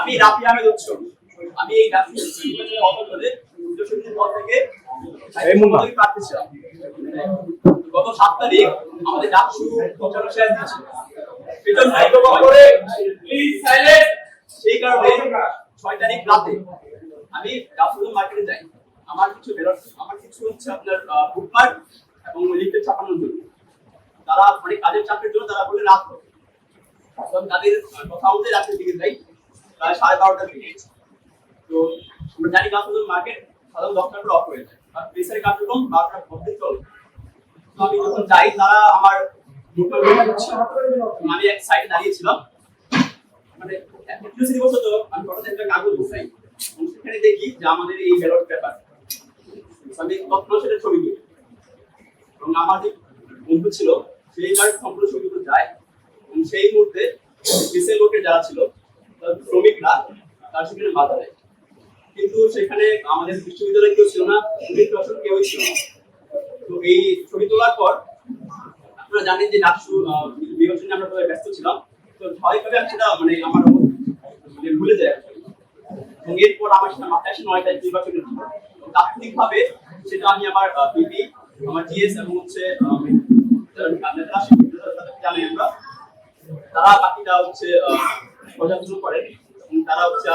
আমি রাফি আহমেদ উৎস আমি এই রাফি থেকে প্রার্থী ছিলাম গত সাত তারিখ আমাদের বেতন করে? সেই কারণে ছয় তারিখ রাতে আমি মার্কেটে যাই। আমার কিছু আমার কিছু হচ্ছে আপনার বুকমার্ক এবং লিফটেড ছাপানোর জন্য। তারা অনেক কাজের চাকরির জন্য তারা বলে রাত হবে। তাদের কথা মতো রাতের দিকে যাই। প্রায় সাড়ে বারোটার দিকে তো আমরা জানি কাপড় মার্কেট সাধারণ অফ হয়ে যায় আর বারোটার মধ্যে চলে। তো আমি যখন যাই, তারা আমার। আমি এক সাইডে দাঁড়িয়েছিলাম মানে বছর তো, আমি একটা কাগজ বসাই সেখানে দেখি যে আমাদের এই ব্যালট পেপার আমি সেটা ছবি তুলি। এবং আমার যে বন্ধু ছিল সেই কারণে সম্পূর্ণ ছবি যায়। এবং সেই মুহূর্তে বিশেষ লোকের যারা ছিল শ্রমিকরা তার সেখানে বাধা দেয়। কিন্তু সেখানে আমাদের বিশ্ববিদ্যালয়ে কেউ ছিল না পুলিশ প্রশাসন কেউই ছিল না। তো এই ছবি তোলার পর আপনারা জানেন যে ডাকসু নির্বাচনে আমরা সবাই ব্যস্ত ছিলাম। তো স্বাভাবিকভাবে আমি সেটা মানে আমার মানে ভুলে actually। এবং এরপর আমার সেটা মাথায় আসে নয় তারিখ নির্বাচনের তাৎক্ষণিকভাবে সেটা আমি আমার পিপি আমার জিএস এবং হচ্ছে নেতারা আমরা। তারা বাকিটা হচ্ছে শুরু করে তারা হচ্ছে